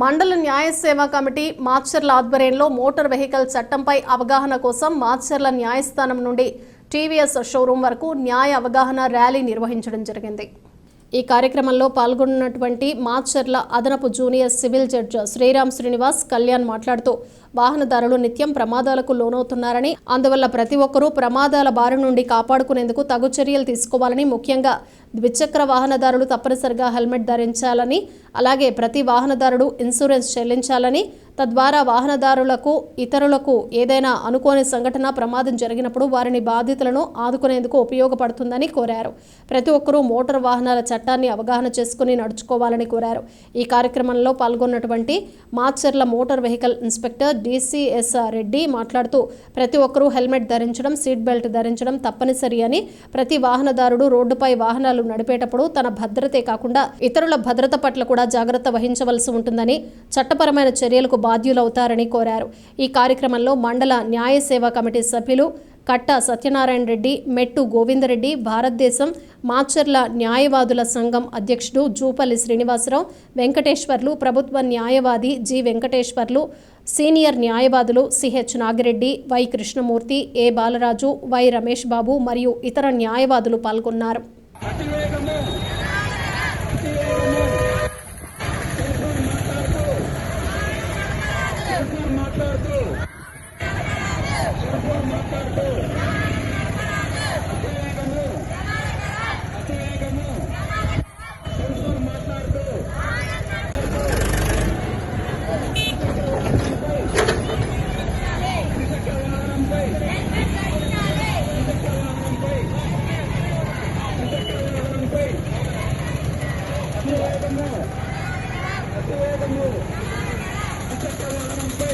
మండల న్యాయ సేవా కమిటీ మాచర్ల ఆధ్వర్యంలో మోటార్ వెహికల్ చట్టంపై అవగాహన కోసం మాచర్ల న్యాయస్థానం నుండి టీవీఎస్ షోరూం వరకు న్యాయ అవగాహన ర్యాలీ నిర్వహించడం జరిగింది. ఈ కార్యక్రమంలో పాల్గొన్నటువంటి మాచర్ల అదనపు junior civil judge Sriram Srinivas Kalyan మాట్లాడుతూ వాహనదారులు నిత్యం ప్రమాదాలకు లోనవుతున్నారని అందువల్ల ప్రతి ఒక్కరూ ప్రమాదాల బారి నుండి కాపాడుకునేందుకు తగు చర్యలు తీసుకోవాలని ముఖ్యంగా ద్విచక్ర వాహనదారులు తప్పనిసరిగా హెల్మెట్ ధరించాలని అలాగే ప్రతి వాహనదారుడు ఇన్సూరెన్స్ చెల్లించాలని తద్వారా వాహనదారులకు ఇతరులకు ఏదైనా అనుకోని సంఘటన ప్రమాదం జరిగినప్పుడు వారిని బాధితులను ఆదుకునేందుకు ఉపయోగపడుతుందని కోరారు. ప్రతి ఒక్కరూ మోటార్ వాహనాల చట్టాన్ని అవగాహన చేసుకుని నడుచుకోవాలని కోరారు. ఈ కార్యక్రమంలో పాల్గొన్నటువంటి Macherla motor vehicle inspector DCS Reddy మాట్లాడుతూ ప్రతి ఒక్కరూ హెల్మెట్ ధరించడం సీట్ బెల్ట్ ధరించడం తప్పనిసరి అని ప్రతి వాహనదారుడు రోడ్డుపై వాహనాలు నడిపేటప్పుడు తన భద్రతే కాకుండా ఇతరుల భద్రత పట్ల కూడా జాగ్రత్త వహించవలసి ఉంటుందని చట్టపరమైన చర్యలకు బాధ్యులవుతారని కోరారు. ఈ కార్యక్రమంలో మండల న్యాయ సేవా కమిటీ సభ్యులు కట్ట సత్యనారాయణ రెడ్డి మెట్టు గోవిందరెడ్డి భారతదేశం మాచర్ల న్యాయవాదుల సంఘం అధ్యక్షుడు జూపల్లి శ్రీనివాసరావు వెంకటేశ్వర్లు ప్రభుత్వ న్యాయవాది జి వెంకటేశ్వర్లు సీనియర్ న్యాయవాదులు CH Nagireddy Y Krishnamurthy A Balaraju Y Ramesh Babu మరియు ఇతర న్యాయవాదులు పాల్గొన్నారు. మాట్లాడుతూ సెల్ఫోన్ మాట్లాడుతూ అతివేగము అతివేగము సెల్ఫోన్ మాట్లాడుతూ వాహనంపై వాహనంపై అతివేగము అతివేగము ద్విచక్ర వాహనంపై